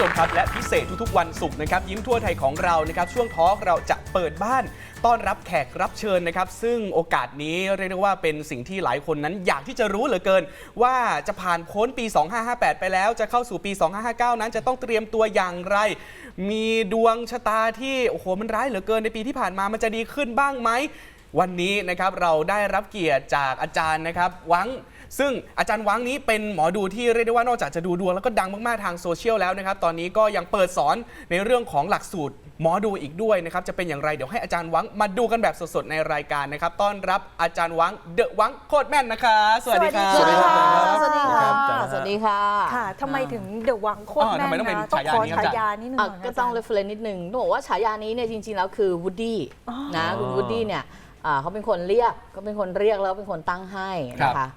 ผู้ชมครับและพิเศษทุกๆวันศุกร์นะครับยิ้มทั่วไทยของเรานะครับช่วงทอล์กเราจะเปิดบ้านต้อนรับแขกรับเชิญนะครับ ซึ่งโอกาสนี้เรียกได้ว่าเป็นสิ่งที่หลายคนนั้นอยากที่จะรู้เหลือเกิน ว่าจะผ่านพ้นปี 2558 ไปแล้วจะเข้าสู่ปี 2559 นั้นจะต้องเตรียมตัวอย่างไร มีดวงชะตาที่โอ้โหมันร้ายเหลือเกินในปีที่ผ่านมามันจะดีขึ้นบ้างไหมวันนี้นะครับเราได้รับเกียรติจากอาจารย์นะครับหวัง ซึ่งอาจารย์วังนี้เป็นหมอดูที่เรียกได้ว่านอกจากจะดูดวงแล้วก็ดังมากๆทางโซเชียลแล้วนะครับ ตอนนี้ก็ยังเปิดสอนในเรื่องของหลักสูตรหมอดูอีกด้วยนะครับ จะเป็นอย่างไรเดี๋ยวให้อาจารย์วังมาดูกันแบบสดๆในรายการนะครับต้อนรับอาจารย์วังเดอะวังโคตรแม่นนะคะสวัสดีครับสวัสดีครับ สวัสดีค่ะครับอาจารย์ฮะสวัสดีค่ะ ค่ะทำไมถึงเดอะวังโคตรอ๋อแม่ทำไมนต้องเป็นนะต้องฉายาขอนี้ครับฉายานิดนึงอะหน่ยก็ต้องาจารย์ reference นิดนึงต้องบอกว่าฉายานี้เนี่ยจริงๆแล้วคือวูดดี้อ๋อนะคุณวูดดี้เนี่ยอ่าเขาเป็นคนเรียกก็เป็นคนเรียกแล้วเป็นคนตั้งให้นะคะ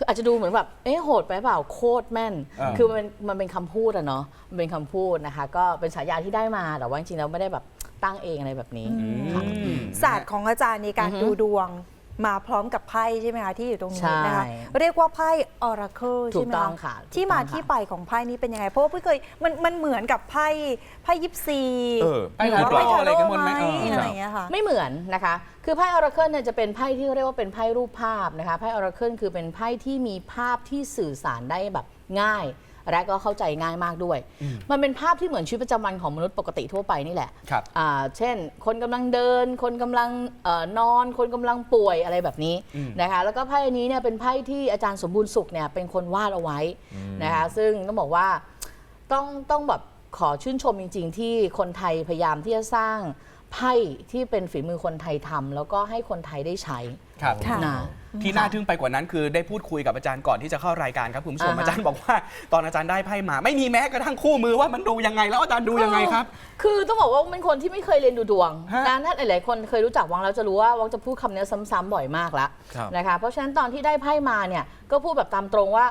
คืออาจจะดูเหมือนแบบ เอ๊ะโหดไปเปล่าโคตรแม่น อ่า คือมันเป็นมันเป็นคำพูดอะเนาะ มันเป็นคำพูดนะคะ ก็เป็นฉายาที่ได้มาแต่ว่าจริงๆแล้วไม่ได้แบบตั้งเองอะไรแบบนี้ อืม ศาสตร์ของอาจารย์ในการอือฮึดูดวง มาพร้อมกับไพ่ใช่ไหมคะที่อยู่ตรงนี้นะคะใช่เรียกว่าไพ่ออราเคิลถูใช่กไหมต้องค่ะที่มาถูกต้องค่ะ ที่ไปของไพ่นี้เป็นยังไงเพราะว่าพี่เคยมันมันเหมือนกับไพ่ไพ่ยิปซีเออไพ่หรือว่าทาโร่ไพ่ทาอะไรโร่กันหมดไหไหมมเอออ อะไรอย่างเงี้ยค่ะ ไม่เหมือนนะคะ คือไพ่ออราเคิลเนี่ยจะเป็นไพ่ที่เรียกว่าเป็นไพ่รูปภาพนะคะ ไพ่ออราเคิลคือเป็นไพ่ที่มีภาพที่สื่อสารได้แบบง่าย และก็เข้าใจง่ายมากด้วย มันเป็นภาพที่เหมือนชีวิตประจำวันของมนุษย์ปกติทั่วไปนี่แหละครับอ่าเช่น คนกำลังเดิน คนกำลังเอ่อนอน คนกำลังป่วยอะไรแบบนี้อืมนะคะแล้วก็ไพ่นี้เนี่ยเป็นไพ่ที่อาจารย์สมบูรณ์สุขเนี่ยเป็นคนวาดเอาไว้นะคะซึ่งต้องบอกว่าต้องต้องแบบขอชื่นชมจริง ๆ ที่คนไทยพยายามที่จะสร้าง ไพ่ที่เป็นฝีมือคนไทยทำแล้วก็ให้คนไทยได้ใช้ครับ ค่ะ นะ ที่น่าทึ่งไปกว่านั้นคือได้พูดคุยกับอาจารย์ก่อนที่จะเข้ารายการครับคุณผู้ชมอ่าฮะ อาจารย์บอกว่า ตอนอาจารย์ได้ไพ่มา ไม่มีแม้กระทั่งคู่มือว่ามันดูยังไงแล้วอาจารย์ดูยังไงครับ คือต้องบอกว่าเป็นคนที่ไม่เคยเรียนดูดวงฮะนะถ้าหลายๆคนเคยรู้จักวังแล้วจะรู้ว่าวังจะพูดคำนี้ซ้ำๆบ่อยมากแล้วครับ นะคะเพราะฉะนั้นตอนที่ได้ไพ่มาเนี่ยก็พูดแบบตามตรงว่า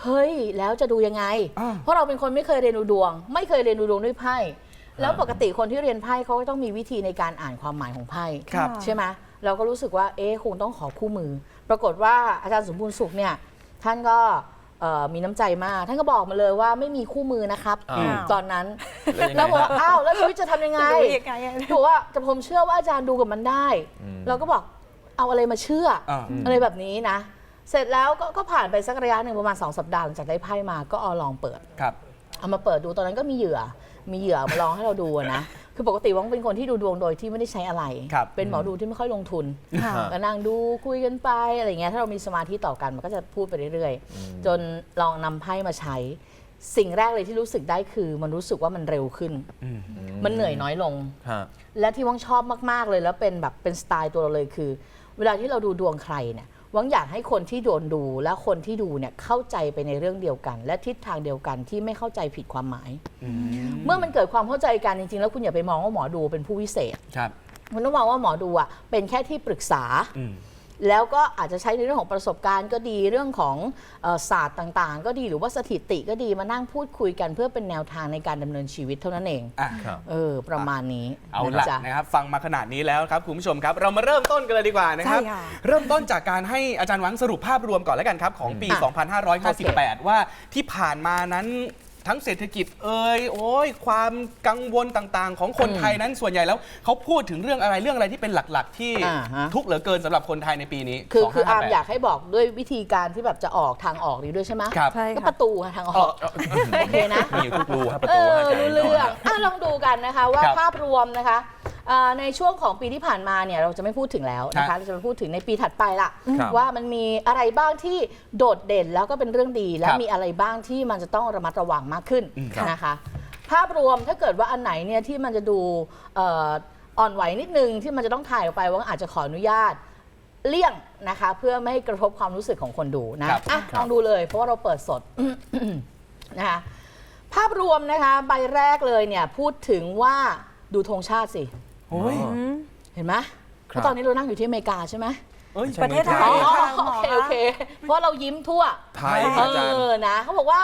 เฮ้ยแล้วจะดูยังไง อ่า เพราะเราเป็นคนไม่เคยเรียนดูดวง ไม่เคยเรียนดูดวงด้วยไพ่ แล้วปกติคนที่เรียนไพ่เขาก็ต้องมีวิธีในการอ่านความหมายของไพ่ครับ ใช่ไหมเราก็รู้สึกว่าเอ๊ะคงต้องขอคู่มือ ปรากฏว่าอาจารย์สมบูรณ์สุขเนี่ยท่านก็เอ่อมีน้ำใจมาก ท่านก็บอกมาเลยว่าไม่มีคู่มือนะครับอ้าวตอนนั้น แล้วยังไงแล้วบอกฮะว่าอ้าวแล้วชีวิตจะทำยังไงจะดูยังไงอะบอกว่าแต่ผมเชื่อว่าอาจารย์ดูกับมันได้อืมเราก็บอกเอาอะไรมาเชื่อออ่าอะไรแบบนี้นะ เสร็จแล้วก็ก็ผ่านไปสักระยะหนึ่งประมาณ 2 สัปดาห์หลังจากได้ไพ่มาก็เอาลองเปิดครับเอามาเปิดดูตอนนั้นก็มีเหยื่อ มีเหยื่อมาลองให้เราดูอะนะ คือปกติวังเป็นคนที่ดูดวงโดยที่ไม่ได้ใช้อะไร ครับเป็นหมอดูที่ไม่ค่อยลงทุนค่ะ ก็นั่งดูคุยกันไปอะไรเงี้ยถ้าเรามีสมาธิต่อกันมันก็จะพูดไปเรื่อยๆ จนลองนำไพ่มาใช้ สิ่งแรกเลยที่รู้สึกได้คือ มันรู้สึกว่ามันเร็วขึ้นมันเหนื่อยน้อยลง ฮะ และที่วังชอบมาก ๆ เลยแล้วเป็นแบบเป็นสไตล์ตัวเราเลยคือ เวลาที่เราดูดวงใครเนี่ย วังอยากให้คนที่โดนดูและคนที่ดูเนี่ยเข้าใจไปในเรื่องเดียวกัน และทิศทางเดียวกันที่ไม่เข้าใจผิดความหมาย เมื่อมันเกิดความเข้าใจกันจริงๆ แล้วคุณอย่าไปมองว่าหมอดูเป็นผู้วิเศษครับ คุณต้องมองว่าหมอดูอะเป็นแค่ที่ปรึกษาอืม แล้วก็อาจจะใช้ในเรื่องของประสบการณ์ก็ดีเรื่องของเอ่อศาสตร์ต่างๆ ก็ดีหรือว่าสถิติก็ดีมานั่งพูดคุยกันเพื่อเป็นแนวทางในการดำเนินชีวิตเท่านั้นเองอะครับ เออประมาณนี้เอาละจ๊นะครับฟังมาขนาดนี้แล้วครับคุณผู้ชมครับ เรามาเริ่มต้นกันเลยดีกว่านะครับ ใช่ค่ะ เริ่มต้นจากการให้อาจารย์หวังสรุปภาพรวมก่อนแล้วกันครับ ของปีอะ2558 ว่าที่ผ่านมานั้น ทั้งเศรษฐกิจเอ่ยโอ้ยความกังวลต่างๆ ของคนไทยนั้นส่วนใหญ่แล้วเขาพูดถึงเรื่องอะไรเรื่องอะไรที่เป็นหลักๆ ที่อ่าฮะ ทุกข์เหลือเกินสำหรับคนไทยในปีนี้คือคืออาร์ม2558อยากให้บอกด้วยวิธีการที่แบบจะออกทางออกนี้ด้วยใช่ไหมครับใช่ก็ค่ะประตูค่ะทางอเอออก เออโอเคนะ มีอยู่ทุกรูครับประเอตูอ ฮะอาจารย์รู้เรื่องอะลองดูกันนะคะว่าครับภาพรวมนะคะเอ่อ ในช่วงของปีที่ผ่านมาเนี่ยเราจะไม่พูดถึงแล้วนะครัคะบเราจะไปพูดถึงในปีถัดไปละครับว่ามันมีอะไรบ้างที่โดดเด่นแล้วก็เป็นเรื่องดี และครับมีอะไรบ้างที่มันจะต้องระมัดระวังมากขึ้นอืมครับนะคะภาพรวมถ้าเกิดว่าอันไหนเนี่ยที่มันจะดูเอ่ออ่อนไหวนิดนึงที่มันจะต้องถ่ายออกไปว่าอาจจะขออนุญาตเลี่ยงนะคะ เพื่อไม่ให้กระทบความรู้สึกของคนดูนะครับอะครับลองดูเลยเพราะว่าเราเปิดสดนะคะภาพรวมนะคะใบแรกเลยเนี่ยพูดถึงว่าดูธงชาติสิ โอ้ยอืมเห็นไหมครับเพราะตอนนี้เรานั่งอยู่ที่อเมริกาใช่ไหมเอ้ยประเทศไทอ๋ยอค่ะโอเคโอเค เพราะเรายิ้มทั่ว ไทยเออาจารย์ อนะเขาบอกว่า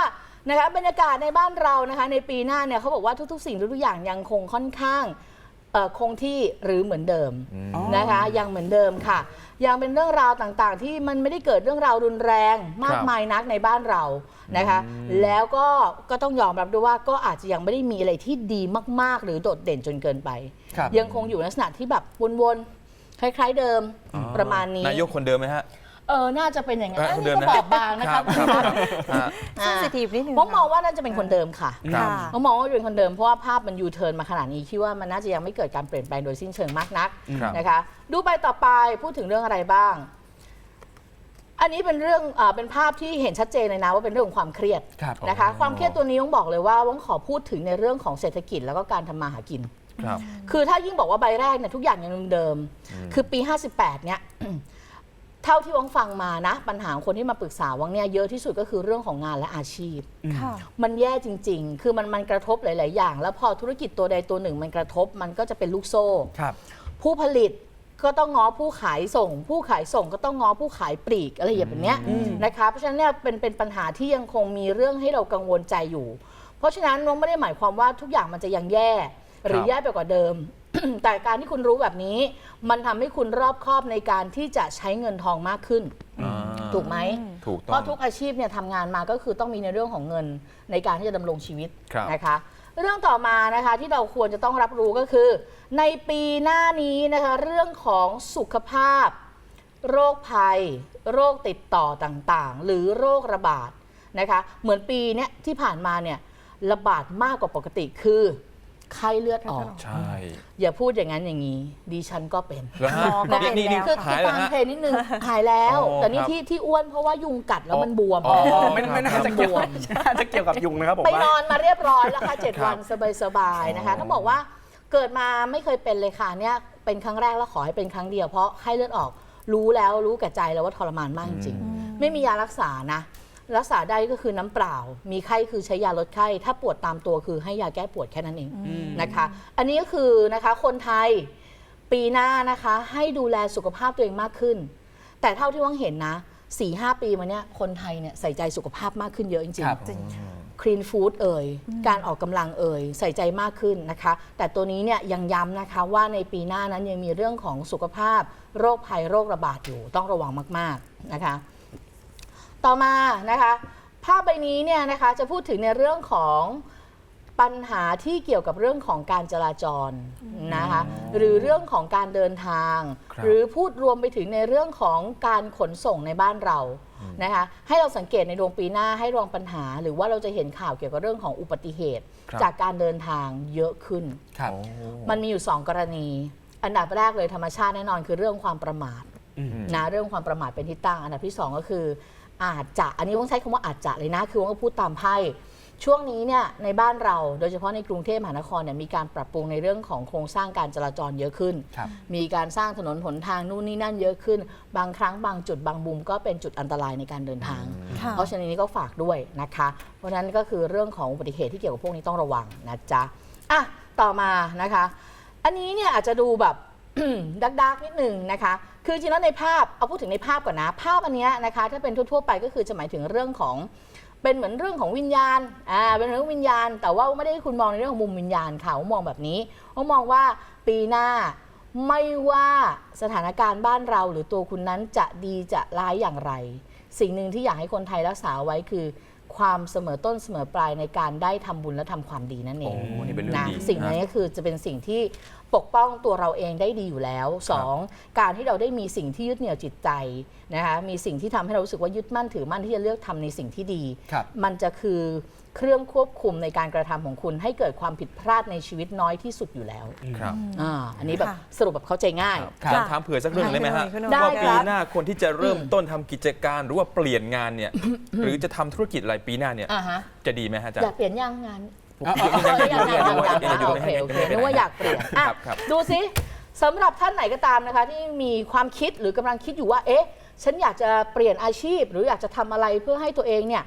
นะคะบรรยากาศในบ้านเรานะคะ ในปีหน้าเนี่ยเขาบอกว่าทุกๆ สิ่งทุกๆอย่างยังคงค่อนข้าง เอ่อคงที่หรือเหมือนเดิมอ๋อนะคะยังเหมือนเดิมค่ะ ยังเป็นเรื่องราวต่างๆ ที่มันไม่ได้เกิดเรื่องราวรุนแรงมากครับมายนักในบ้านเรานะคะ แล้วก็ก็ต้องยอมรับด้วยว่าก็อาจจะยังไม่ได้มีอะไรที่ดีมาก ๆ หรือโดดเด่นจนเกินไป ครับ ยังคงอยู่ในลักษณะที่แบบวนๆคล้าย ๆ เดิมประมาณนี้ นายกคนเดิมไหมฮะ เออ น่าจะเป็นอย่างนั้นเอออันคนนี้เดิมก็นะ บอบบางนะครับครับครับฮะอ่า เซนซิทีฟนิดนึงผมมองว่าน่าจะเป็นคนเดิมค่ะ ครัค่ะบผมมองว่าเป็นคนเดิมเพราะว่าภาพมันยูเทิร์นมาขนาดนี้คิดว่ามันน่าจะยังไม่เกิดการเปลี่ยนแปลงโดยสิ้นเชิงมากนักครับ นะคะ ดูไปต่อไปพูดถึงเรื่องอะไรบ้าง อันนี้เป็นเรื่องเออเป็นภาพที่เห็นชัดเจนเลยนะว่าเป็นเรื่องของความเครียดครับนะคะความเครียดตัวนี้ต้องบอกเลยว่าต้องขอพูดถึงในเรื่องของเศรษฐกิจแล้วก็การทำมาหากิน ครับ คือถ้ายิ่งบอกว่าใบแรกเนี่ยทุกอย่างยังเดิมๆคือปี 58 เนี่ย เท่าที่วังฟังมานะ ปัญหาของคนที่มาปรึกษาวังเนี่ยเยอะที่สุดก็คือเรื่องของงานและอาชีพ ค่ะ มันแย่จริง ๆ คือมันมันกระทบหลาย ๆ อย่าง แล้วพอธุรกิจตัวใดตัวหนึ่งมันกระทบมันก็จะเป็นลูกโซ่ ครับ ผู้ผลิตก็ต้องง้อผู้ขายส่ง ผู้ขายส่งก็ต้องง้อผู้ขายปลีกอะไรอย่างเนี้ยนะคะเพราะฉะนั้นเนี่ยเป็นเป็นปัญหาที่ยังคงมีเรื่องให้เรากังวลใจอยู่ เพราะฉะนั้นน้องไม่ได้หมายความว่าทุกอย่างมันจะยังแย่ หรือครับ แย่ไปกว่าเดิม แต่การที่คุณรู้แบบนี้ มันทำให้คุณรอบคอบในการที่จะใช้เงินทองมากขึ้น อ่าถูกไหม ถูกเพต้องราะทุกอาชีพเนี่ยทำงานมาก็คือต้องมีในเรื่องของเงินในการที่จะดำรงชีวิตครับ นะคะ เรื่องต่อมานะคะที่เราควรจะต้องรับรู้ก็คือ ในปีหน้านี้นะคะเรื่องของสุขภาพ โรคภัย โรคติดต่อต่างๆ หรือโรคระบาดนะคะ เหมือนปีเนี้ยที่ผ่านมาเนี่ยระบาดมากกว่าปกติคือ ไข้เลือดออก ใช่อย่าพูดอย่างนั้นอย่างนี้ ดิฉันก็เป็น แล้วฮะอ๋อก็เป็นนี่นี่แล้ว คือหายคือแล้วตามฮะ เพลงนิดนึงหายแล้ว อ๋อแต่นี่ครับที่ที่อ้วนเพราะว่ายุงกัดแล้วมันบวม อ๋อ ไม่ไม่น่าจะเกี่ยวน่าจะเกี่ยวกับยุงนะครับผมไปว่านอนมาเรียบร้อยแล้วค่ะเจ็ดครับวันสบายๆนะคะอ๋อต้องบอกว่าเกิดมาไม่เคยเป็นเลยค่ะเนี่ยเป็นครั้งแรกแล้วขอให้เป็นครั้งเดียวเพราะไข้เลือดออกรู้แล้วรู้แก่ใจแล้วว่าทรมานมากจริงๆไม่มียารักษานะ รักษาได้ก็คือน้ำเปล่า มีไข้คือใช้ยาลดไข้ ถ้าปวดตามตัวคือให้ยาแก้ปวดแค่นั้นเองนะคะ อันนี้ก็คือนะคะคนไทยปีหน้านะคะให้ดูแลสุขภาพตัวเองมากขึ้น แต่เท่าที่ว่างเห็นนะ4ีหปีมาเนี้ยคนไทยเนี่ยใส่ใจสุขภาพมากขึ้นเยอะจริงครับๆคลีนฟู้ดเอ่ย การออกกำลังเอ่ย ใส่ใจมากขึ้นนะคะ แต่ตัวนี้เนี่ยยังย้ำนะคะว่าในปีหน้านั้นยังมีเรื่องของสุขภาพ โรคภัยโรคระบาดอยู่ต้องระวังมาก ๆนะคะ ต่อมานะคะภาพใบนี้เนี่ยนะคะจะพูดถึงในเรื่องของปัญหาที่เกี่ยวกับเรื่องของการจราจรนะคะหรือเรื่องของการเดินทางครับหรือพูดรวมไปถึงในเรื่องของการขนส่งในบ้านเรานะคะให้เราสังเกตในดวงปีหน้าให้ระวังปัญหา หรือว่าเราจะเห็นข่าวเกี่ยวกับเรื่องของอุบัติเหตุครับจากการเดินทางเยอะขึ้นครับโอ้มันมีอยู่ 2 กรณี อันดับแรกเลยธรรมชาติแน่นอนคือเรื่องความประมาทอืมนะเรื่องความประมาทเป็นที่ตั้ง อันดับที่ 2 ก็คือ อาจจะอันนี้ต้องใช้คำว่าอาจจะเลยนะ คือว่าก็พูดตามไพ่ช่วงนี้เนี่ยในบ้านเราโดยเฉพาะในกรุงเทพมหานครเนี่ยมีการปรับปรุงในเรื่องของโครงสร้างการจราจรเยอะขึ้นครับมีการสร้างถนนหนทางนู่นนี่นั่นเยอะขึ้น บางครั้งบางจุดบางมุมก็เป็นจุดอันตรายในการเดินทางค่ะเพราะฉะนั้นนี้ก็ฝากด้วยนะคะ เพราะฉะนั้นก็คือเรื่องของอุบัติเหตุที่เกี่ยวกับพวกนี้ต้องระวังนะจ๊ะอะต่อมานะคะ อันนี้เนี่ยอาจจะดูแบบดักดักๆนิดนึงนะคะ คือจริงแล้วในภาพเอาพูดถึงในภาพก่อนนะ ภาพอันเนี้ยนะคะถ้าเป็นทั่วๆไปก็คือจะหมายถึงเรื่องของเป็นเหมือนเรื่องของวิญญาณ อ่า เป็นเรื่องวิญญาณ แต่ว่าไม่ได้ให้คุณมองในเรื่องของมุมวิญญาณค่ะว่ามองแบบนี้ว่ามองว่าปีหน้าไม่ว่าสถานการณ์บ้านเราหรือตัวคุณนั้นจะดีจะร้ายอย่างไร สิ่งหนึ่งที่อยากให้คนไทยรักษาไว้คือ ความเสมอต้นเสมอปลายในการได้ทำบุญและทำความดีนั่นเองโอ้นี่เป็นเรื่องนะดีสิ่งนี้ก็คือจะเป็นสิ่งที่ ปกป้องตัวเราเองได้ดีอยู่แล้วสองการที่เราได้มีสิ่งที่ยึดเหนี่ยวจิตใจนะคะมีสิ่งที่ทำให้เรารู้สึกว่ายึดมั่นถือมั่นที่จะเลือกทำในสิ่งที่ดีครับมันจะคือเครื่องควบคุมในการกระทำของคุณ ให้เกิดความผิดพลาดในชีวิตน้อยที่สุดอยู่แล้วครับอ่าอันนี้แบบค่ะสรุปแบบเข้าใจง่ายครับอยากถามเผื่อสักเรื่องได้ไหมฮะได้ว่าคปีรับหน้าคนที่จะเริ่มต้นทำกิจการหรือว่าเปลี่ยนงานเนี่ยหรือจะทำธุรกิจอะไรปีหน้าเนี่ยอ่าฮะจะดีไหมฮะอาจารอยากย์เปลี่ยนยังงานอ๋ออ๋อเอออ ยากออยากยากอยากดูอยากอยากดูโอเคโอเคให้ให้นึกว่าอยากเปลี่ยนอะครับครับดูสิสำหรับท่านไหนก็ตามนะคะ ที่มีความคิดหรือกำลังคิดอยู่ว่าเอ๊ะฉันอยากจะเปลี่ยนอาชีพ หรืออยากจะทำอะไรเพื่อให้ตัวเองเนี่ย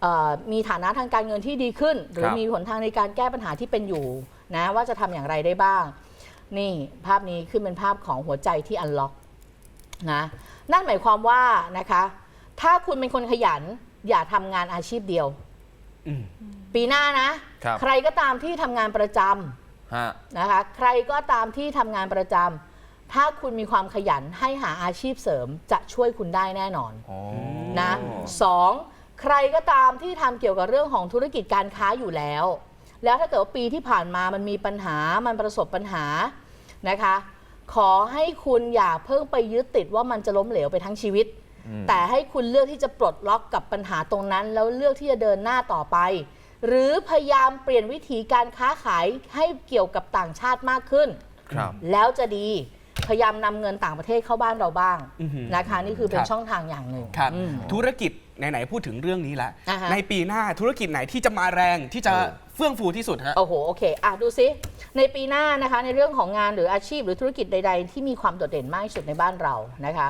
เอ่อมีฐานะทางการเงินที่ดีขึ้น หรือครับมีหนทางในการแก้ปัญหาที่เป็นอยู่นะว่าจะทำอย่างไรได้บ้าง นี่ภาพนี้ขึ้นเป็นภาพของหัวใจที่อันล็อกนะนั่นหมายความว่านะคะ ถ้าคุณเป็นคนขยันอย่าทำงานอาชีพเดียวอืมปีหน้านะ ครับ ใครก็ตามที่ทำงานประจฮะ นะคะ ใครก็ตามที่ทำงานประจำถ้าคุณมีความขยันให้หาอาชีพเสริมจะช่วยคุณได้แน่นอน อ๋อ นะสองใครก็ตามที่ทำเกี่ยวกับเรื่องของธุรกิจการค้าอยู่แล้ว แล้วถ้าเกิดว่าปีที่ผ่านมามันมีปัญหามันประสบปัญหานะคะ ขอให้คุณอย่าเพิ่งไปยึดติดว่ามันจะล้มเหลวไปทั้งชีวิตอืมแต่ให้คุณเลือกที่จะปลดล็อกกับปัญหาตรงนั้น แล้วเลือกที่จะเดินหน้าต่อไป หรือพยายามเปลี่ยนวิธีการค้าขายให้เกี่ยวกับต่างชาติมากขึ้น ครับ แล้วจะดีพยายามนำเงินต่างประเทศเข้าบ้านเราบ้างอือหือนะคะ นี่คือเป็คนรับ ช่องทางอย่างหนึ่งครับ อืม ธุรกิจไหนๆพูดถึงเรื่องนี้แล้วอ่าฮะ ในปีหน้าธุรกิจไหนที่จะมาแรงที่จะเออเฟื่องฟูที่สุดฮะ โอ้โห โอเค อะ ดูซิ ในปีหน้านะคะ ในเรื่องของงานหรืออาชีพหรือธุรกิจใด ๆ ที่มีความโดดเด่นมากที่สุดในบ้านเรานะคะ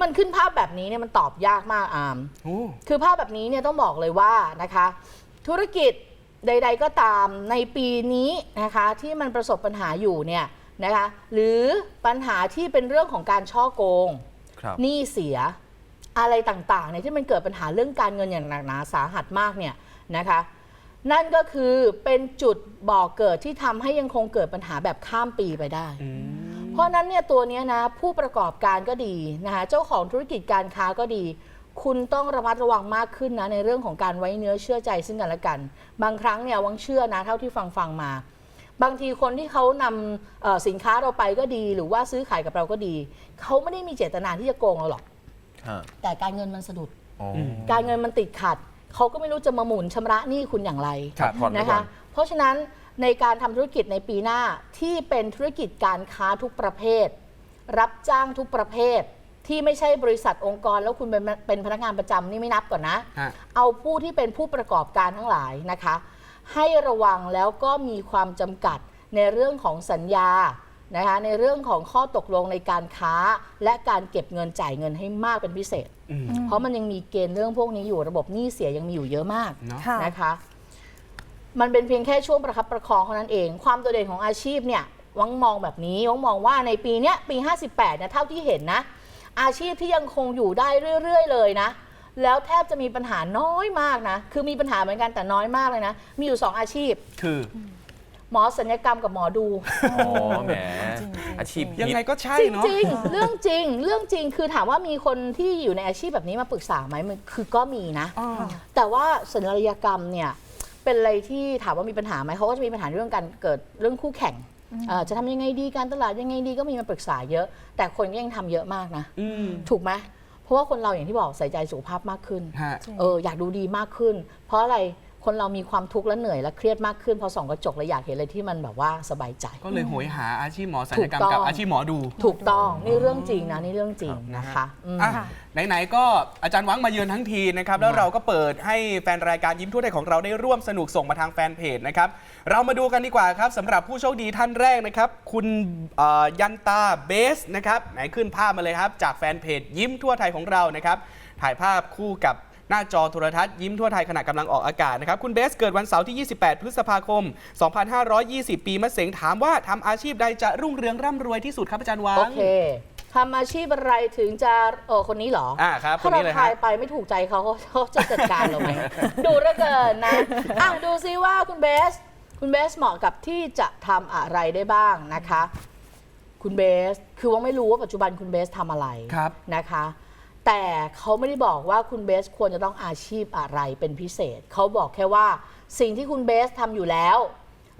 มันขึ้นภาพแบบนี้เนี่ยมันตอบยากมากอาม โอ้ คือภาพแบบนี้เนี่ยต้องบอกเลยว่านะคะ ธุรกิจใด ๆ ก็ตามในปีนี้นะคะที่มันประสบปัญหาอยู่เนี่ยนะคะหรือปัญหาที่เป็นเรื่องของการช่อโกงครับหนี้เสียอะไรต่างๆเนี่ยที่มันเกิดปัญหาเรื่องการเงินอย่างหนักหนาสาหัสมากเนี่ยนะคะนั่นก็คือเป็นจุดบ่อกเกิดที่ทำให้ยังคงเกิดปัญหาแบบข้ามปีไปได้ เพราะฉะนั้นเนี่ยตัวเนี้ยนะผู้ประกอบการก็ดีนะคะเจ้าของธุรกิจการค้าก็ดี คุณต้องระมัดระวังมากขึ้นนะในเรื่องของการไว้เนื้อเชื่อใจซึ่งกันและกัน บางครั้งเนี่ยวังเชื่อนะเท่าที่ฟังฟังๆมา บางทีคนที่เขานำเอ่อสินค้าเราไปก็ดี หรือว่าซื้อขายกับเราก็ดีเขาไม่ได้มีเจตนาที่จะโกงเราหรอกฮะแต่การเงินมันสะดุดอ๋ออการเงินมันติดขัดเขาก็ไม่รู้จะมาหมุนชำระหนี้คุณอย่างไรครับผ่อนไปนะก่อคะนเพราะฉะนั้น ในการทำธุรกิจในปีหน้าที่เป็นธุรกิจการค้าทุกประเภท รับจ้างทุกประเภท ที่ไม่ใช่บริษัทองค์กร แล้วคุณเป็นเป็นพนักงานประจำนี่ไม่นับก่อนนะ ฮะ เอาผู้ที่เป็นผู้ประกอบการทั้งหลายนะคะ ให้ระวังแล้วก็มีความจำกัดในเรื่องของสัญญานะคะในเรื่องของข้อตกลงในการค้า และการเก็บเงินจ่ายเงินให้มากเป็นพิเศษ อืม เพราะมันยังมีเกณฑ์เรื่องพวกนี้อยู่ระบบหนี้เสียยังมีอยู่เยอะมาก เนาะ ค่ะ นะคะ มันเป็นเพียงแค่ช่วงประคับประคองเท่านั้นเอง ความโดดเด่นของอาชีพเนี่ยวังมองแบบนี้วังมองว่าในปีเนี้ยปี 58เนี่ยเท่าที่เห็นนะ อาชีพที่ยังคงอยู่ได้เรื่อย ๆ เลยนะ แล้วแทบจะมีปัญหาน้อยมากนะ คือมีปัญหาเหมือนกันแต่น้อยมากเลยนะ มีอยู่ 2 อาชีพ คือหมอสัญญกรรมกับหมอดู อ๋อแหมอาชีพยังไงฮิตก็ใช่จริงเนาะจริงๆ เรื่องจริง เรื่องจริง คือถามว่ามีคนที่อยู่ในอาชีพแบบนี้มาปรึกษาไหมมันคือก็มีนะอ๋อแต่ว่าศัลยกรรมเนี่ย เป็นอะไรที่ถามว่ามีปัญหาไหมเขาก็จะมีปัญหาเรื่องการเกิดเรื่องคู่แข่งเอ่อจะทำยังไงดีการตลาดยังไงดีก็มีมาปรึกษาเยอะ แต่คนก็ยังทำเยอะมากนะอืมถูกไหมเพราะว่าคนเราอย่างที่บอกใส่ใจสุขภาพมากขึ้นฮะ เอออยากดูดีมากขึ้น เพราะอะไร คนเรามีความทุกข์และเหนื่อยและเครียดมากขึ้นพอส่องกระจกแล้วอยากเห็นอะไรที่มันแบบว่าสบายใจ ก็เลยโหยหาอาชีพหมอศัลยกรรมถูกต้องกับอาชีพหมอดู ถูกต้องนี่เรื่องจริงนะนี่เรื่องจริงนะนะฮะคะอืม อะไหนๆก็อาจารย์วังมาเยือนทั้งทีนะครับ แล้วเราก็เปิดให้แฟนรายการยิ้มทั่วไทยของเราได้ร่วมสนุกส่งมาทางแฟนเพจนะครับ เรามาดูกันดีกว่าครับสำหรับผู้โชคดีท่านแรกนะครับ คุณเอ่อยันตาเบสนะครับ ไหนขึ้นภาพมาเลยครับ จากแฟนเพจยิ้มทั่วไทยของเรานะครับ ถ่ายภาพคู่กับ หน้าจอโทรทัศน์ยิ้มทั่วไทยขณะกำลังออกอากาศนะครับ คุณเบสเกิดวันเสาร์ที่ 28 พฤษภาคม 2520 ปีมะเสงถามว่าทำอาชีพใดจะรุ่งเรืองร่ำรวยที่สุดครับอาจารย์วังโอเคทำอาชีพอะไรถึงจะเออคนนี้เหรออ่าครับถ้าคนนี้เราเลยฮะ ทายไปไม่ถูกใจเขาเขาเขาจะจัดการเราไหม ดูเหลือเกินนะอะดูซิว่าคุณเบส คุณเบสเหมาะกับที่จะทำอะไรได้บ้างนะคะ คุณเบสคือว่าไม่รู้ว่าปัจจุบันคุณเบสทำอะไรครับ นะคะ แต่เขาไม่ได้บอกว่าคุณเบสควรจะต้องอาชีพอะไรเป็นพิเศษ เขาบอกแค่ว่าสิ่งที่คุณเบสทำอยู่แล้ว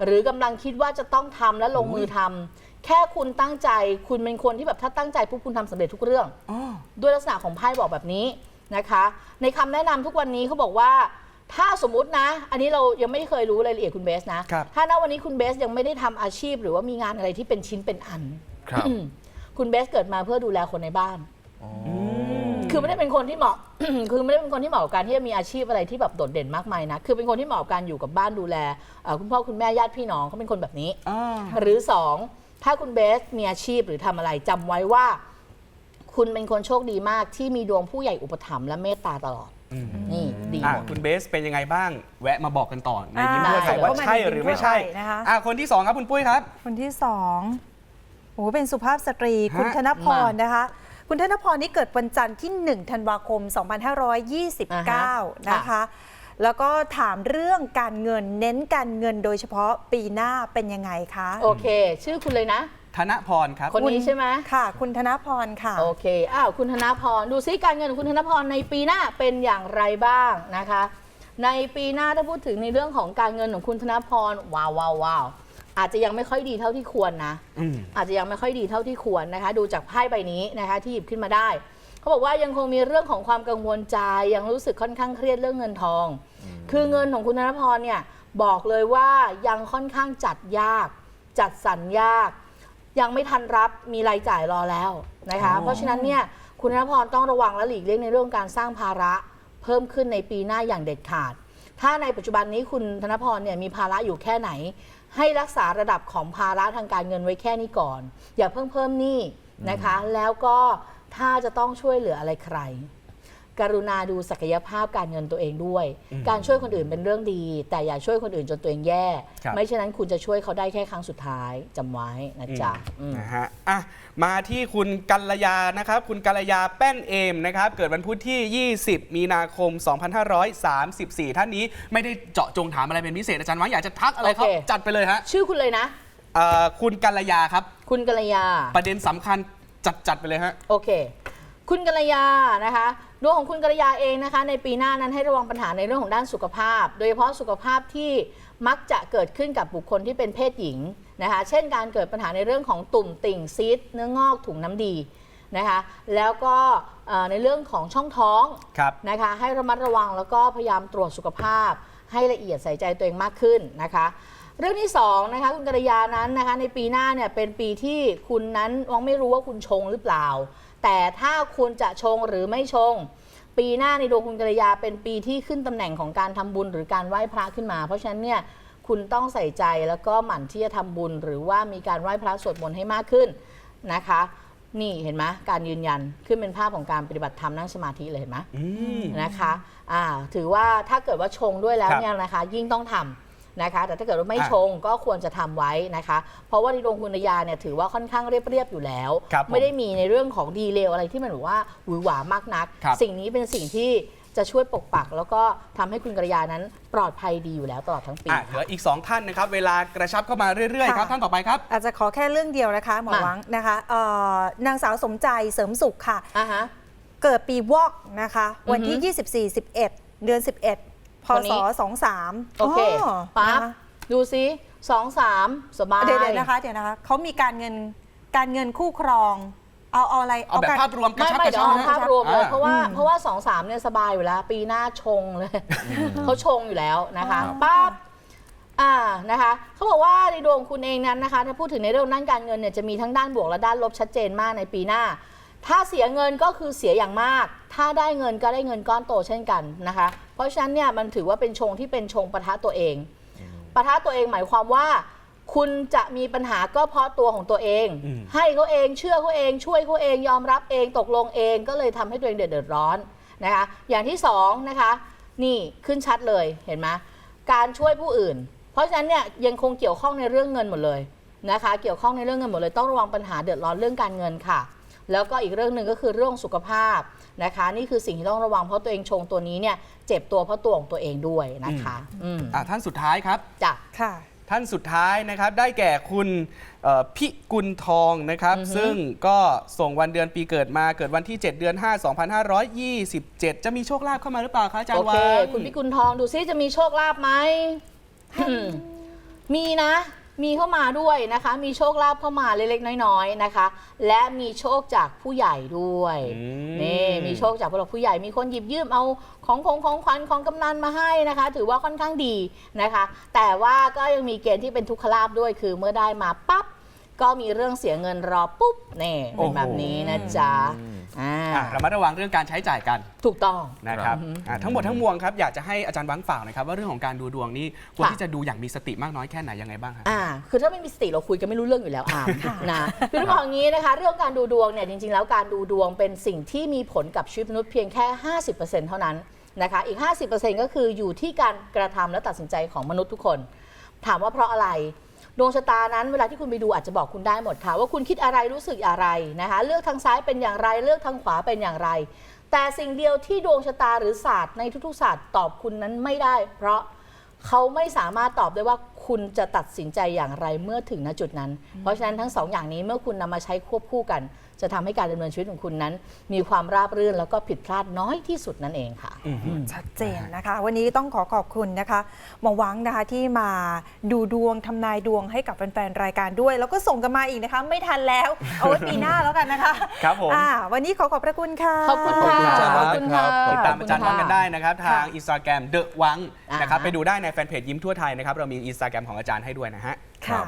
หรือกำลังคิดว่าจะต้องทำและลงมือทำแค่คุณตั้งใจ คุณเป็นคนที่แบบถ้าตั้งใจปุ๊บคุณทำสำเร็จทุกเรื่อง อ๋อ ด้วยลักษณะของไพ่บอกแบบนี้นะคะ ในคำแนะนำทุกวันนี้เขาบอกว่า ถ้าสมมุตินะ อันนี้เรายังไม่เคยรู้รายละเอียดคุณเบสนะ ครับ ถ้าณวันนี้คุณเบสยังไม่ได้ทำอาชีพ หรือว่ามีงานอะไรที่เป็นชิ้นเป็นอัน ครับ คุณเบสเกิดมาเพื่อดูแลคนในบ้าน อ๋อ คือไม่ได้เป็นคนที่เหมาะ คือไม่ได้เป็นคนที่เหมาะกับการที่จะมีอาชีพอะไรที่แบบโดดเด่นมากมายนะ คือเป็นคนที่เหมาะกับการอยู่กับบ้านดูแลเอ่อคุณพ่อคุณแม่ญาติพี่น้องเขาเป็นคนแบบนี้อ๋อหรือ 2 ถ้าคุณเบสมีอาชีพหรือทำอะไรจำไว้ว่า คุณเป็นคนโชคดีมากที่มีดวงผู้ใหญ่อุปถัมภ์และเมตตาตลอด อืม นี่ดีอะหมด คุณเบสเป็นยังไงบ้าง แวะมาบอกกันต่อในอ่ายิ้มทั่วไทยว่าเข้ามาใช่ในยิ้มหรือไม่ใช่ทั่วไทยนะคะ อะคนที่สองครับคุณปุ้ยครับ คนที่สองโอ้โหเป็นสุภาพสตรีฮะคุณธนพรมานะคะ คุณธนพรนี่เกิดวันจันทร์ที่ 1 ธันวาคม 2529 นะคะ แล้วก็ถามเรื่องการเงินเน้นการเงินโดยเฉพาะปีหน้าเป็นยังไงคะ โอเค ชื่อคุณเลยนะ ธนพรครับ คนนี้ใช่ไหมค่ะ คุณธนพรค่ะ โอเค อ้าว คุณธนพร ดูซิการเงินของคุณธนพรในปีหน้าเป็นอย่างไรบ้างนะคะ ในปีหน้าถ้าพูดถึงในเรื่องของการเงินของคุณธนพร ว้าวว้าวว้าว อาจจะยังไม่ค่อยดีเท่าที่ควรนะอืม อาจจะยังไม่ค่อยดีเท่าที่ควรนะคะ ดูจากไพ่ใบนี้นะคะที่หยิบขึ้นมาได้ เขาบอกว่ายังคงมีเรื่องของความกังวลใจยังรู้สึกค่อนข้างเครียดเรื่องเงินทอง คือเงินของคุณธนพรเนี่ยบอกเลยว่ายังค่อนข้างจัดยาก จัดสรรยาก ยังไม่ทันรับมีรายจ่ายรอแล้วนะคะ อ๋อ เพราะฉะนั้นเนี่ยคุณธนพรต้องระวังและหลีกเลี่ยงในเรื่องการสร้างภาระเพิ่มขึ้นในปีหน้าอย่างเด็ดขาด ถ้าในปัจจุบันนี้คุณธนพรเนี่ยมีภาระอยู่แค่ไหน ให้รักษาระดับของภาระทางการเงินไว้แค่นี้ก่อน อย่าเพิ่งเพิ่มหนี้นะคะ แล้วก็ถ้าจะต้องช่วยเหลืออะไรใคร กรุณาดูศักยภาพการเงินตัวเองด้วยการช่วยคนอื่นเป็นเรื่องดี แต่อย่าช่วยคนอื่นจนตัวเองแย่ ครับ ไม่เช่นนั้นคุณจะช่วยเขาได้แค่ครั้งสุดท้ายจำไว้นะจ๊ะอืม นะฮะอะมาที่คุณกัลยานะครับ คุณกัลยาแป้นเอมนะครับ เกิดวันพุธที่ 20 มีนาคม 2534 ท่านนี้ไม่ได้เจาะจงถามอะไรเป็นพิเศษอาจารย์วังอยากจะทักอะไรเขาโอเค จัดไปเลยฮะชื่อคุณเลยนะ เอ่อคุณกัลยาครับ คุณกัลยา ประเด็นสำคัญจัดจัดไปเลยฮะ โอเค คุณกัลยานะคะดวงของคุณกัลยาเองนะคะ ในปีหน้านั้นให้ระวังปัญหาในเรื่องของด้านสุขภาพ โดยเฉพาะสุขภาพที่มักจะเกิดขึ้นกับบุคคลที่เป็นเพศหญิงนะคะ เช่นการเกิดปัญหาในเรื่องของตุ่มติ่งซีดเนื้องอกถุงน้ำดีนะคะแล้วก็เอ่อในเรื่องของช่องท้องครับนะคะให้ระมัดระวังแล้วก็พยายามตรวจสุขภาพ ให้ละเอียดใส่ใจตัวเองมากขึ้นนะคะเรื่องที่สองนะคะคุณกัลยานั้นนะคะในปีหน้าเนี่ยเป็นปีที่คุณนั้นวังไม่รู้ว่าคุณชงหรือเปล่า แต่ถ้าคุณจะชงหรือไม่ชง ปีหน้าในดวงคุณกัลยาเป็นปีที่ขึ้นตำแหน่งของการทำบุญหรือการไหว้พระขึ้นมา เพราะฉะนั้นเนี่ยคุณต้องใส่ใจแล้วก็หมั่นที่จะทำบุญ หรือว่ามีการไหว้พระสวดมนต์ให้มากขึ้นนะคะ นี่เห็นไหมการยืนยันขึ้นเป็นภาพของการปฏิบัติธรรมนั่งสมาธิเลยเห็นไหมอืม นะคะอ่าถือว่าถ้าเกิดว่าชงด้วยแล้วครับ เนี่ยนะคะ ยิ่งต้องทำ นะคะ แต่ถ้าเกิดว่าไม่อะชงก็ควรจะทำไว้นะคะ เพราะว่าในดวงคุณยาเนี่ยถือว่าค่อนข้างเรียบๆอยู่แล้วครับผมไม่ได้มีในเรื่องของดีเลวอะไรที่มันแบบว่าหวือหวามากนักครับสิ่งนี้เป็นสิ่งที่จะช่วยปกปัก แล้วก็ทำให้คุณกระยานั้นปลอดภัยดีอยู่แล้วตลอดทั้งปีอะเหลืออีก 2 ท่านนะครับ เวลากระชับเข้ามาเรื่อยๆครับค่ะท่านต่อไปครับ อาจจะขอแค่เรื่องเดียวนะคะหมอมาหวังนะคะเอ่อนางสาวสมใจเสริมสุขค่ะอะฮะเกิดปีวอกนะคะ วันที่อือฮึ24 11 เดือน 11 พคนนี้ศ23โอเคปั๊บนะคะดูซิสองสามสบาย เดี๋ยวเดี๋ยวนะคะเดี๋ยวนะคะเขามีการเงินการเงินคู่ครอง เอาเอาอะไรเอาแบบการภาพรวมกระไม่ชับไม่กระเดี๋ยชัวบเอานะ ภาพรวมเลยอ่าเพราะว่าเพราะว่าสองสามเนี่ยสบายอยู่แล้ว ปีหน้าชงเลยเขาชงอยู่แล้วนะคะอ๋อปั๊บอ่านะคะเขาบอกว่าในดวงคุณเองนั้นนะคะ ถ้าพูดถึงในเรื่องด้านการเงินเนี่ยจะมีทั้งด้านบวกและด้านลบชัดเจนมากในปีหน้า ถ้าเสียเงินก็คือเสียอย่างมาก ถ้าได้เงินก็ได้เงินก้อนโตเช่นกันนะคะ เพราะฉะนั้นเนี่ยมันถือว่าเป็นชงที่เป็นชงปะทะตัวเองปะทะตัวเองหมายความว่า คุณจะมีปัญหาก็เพราะตัวของตัวเอง อืม ให้เขาเองเชื่อเขาเอง ช่วยเขาเองยอมรับเองตกลงเองก็เลยทำให้ตัวเองเดือดร้อนนะคะ อย่างที่สองนะคะ นี่ขึ้นชัดเลยเห็นไหมการช่วยผู้อื่น เพราะฉะนั้นเนี่ยยังคงเกี่ยวข้องในเรื่องเงินหมดเลยนะคะ เกี่ยวข้องในเรื่องเงินหมดเลยต้องระวังปัญหาเดือดร้อนเรื่องการเงินค่ะ แล้วก็อีกเรื่องหนึ่งก็คือเรื่องสุขภาพนะคะ นี่คือสิ่งที่ต้องระวังเพราะตัวเองชงตัวนี้เนี่ยเจ็บตัวเพราะตัวของตัวเองด้วยนะคะอืมอะท่านสุดท้ายครับ จ้ะ ค่ะ ท่านสุดท้ายนะครับได้แก่คุณเอ่อพิกุลทองนะครับอือฮึซึ่งก็ส่งวันเดือนปีเกิดมาเกิดวันที่ 7 เดือน 5 2527 จะมีโชคลาภเข้ามาหรือเปล่าคะอาจารโอย์วัเคงคุณพิกุลทองดูซิจะมีโชคลาภไหม มีนะ มีเข้ามาด้วยนะคะ มีโชคลาภเข้ามาเล็กๆน้อยๆนะคะ และมีโชคจากผู้ใหญ่ด้วยอืม นี่มีโชคจากผู้หลักผู้ใหญ่มีคนหยิบยืมเอาของของของขวัญของกำนันมาให้นะคะ ถือว่าค่อนข้างดีนะคะ แต่ว่าก็ยังมีเกณฑ์ที่เป็นทุกขลาภด้วยคือเมื่อได้มาปั๊บ ก็มีเรื่องเสียเงินรอปุ๊บนี่เป็นแบบนี้นะจ๊ะอ่าอะระมัดระวังเรื่องการใช้จ่ายกันถูกต้อง นะครับอะทั้งหมดทั้งมวลครับอยากจะให้อาจารย์วังฝากหนะครับ ว่าเรื่องของการดูดวงนี่ควรค่ะ ที่จะดูอย่างมีสติมากน้อยแค่ไหนยังไงบ้างฮะ อ่า คือถ้าไม่มีสติเราคุยกันไม่รู้เรื่องอยู่แล้วอามนะคือต้องบอกอย่างนี้นะคะ เรื่องการดูดวงเนี่ยจริง ๆ แล้วการดูดวงเป็นสิ่งที่มีผลกับชีวิตมนุษย์เพียงแค่ 50%เท่านั้นนะคะ อีก 50%ก็คืออยู่ที่การกระทำและตัดสินใจของมนุษย์ทุกคน ถามว่าเพราะอะไร ดวงชะตานั้นเวลาที่คุณไปดูอาจจะบอกคุณได้หมดค่ะ ว่าคุณคิดอะไรรู้สึกอะไรนะคะ เลือกทางซ้ายเป็นอย่างไร เลือกทางขวาเป็นอย่างไร แต่สิ่งเดียวที่ดวงชะตาหรือศาสตร์ในทุกๆศาสตร์ตอบคุณนั้นไม่ได้ เพราะเขาไม่สามารถตอบได้ว่าคุณจะตัดสินใจอย่างไรเมื่อถึงณจุดนั้น เพราะฉะนั้นทั้งสองอย่างนี้เมื่อคุณนำมาใช้ควบคู่กัน จะทำให้การดำเนินชีวิตของคุณนั้น มีความราบรื่นแล้วก็ผิดพลาดน้อยที่สุดนั่นเองค่ะชัดเจนนะคะ วันนี้ต้องขอขอบคุณนะคะหมอวังนะคะที่มาดูดวงทำนายดวงให้กับแฟนๆรายการด้วย แล้วก็ส่งกันมาอีกนะคะ ไม่ทันแล้วเอาไว้ปีหน้าแล้วกันนะคะครับผมอ่าวันนี้ขอขอบพระคุณค่ะขอบคุณค่ะขอบคุณขอบคุณค่ะติดตามอาจารย์วังกันได้นะครับทางค่ะอินสตาแกรมเดอะวังนะครับอ่าไปดูได้ในแฟนเพจยิ้มทั่วไทยนะครับเรามีอินสตาแกรมของอาจารย์ให้ด้วยนะฮะค่ะ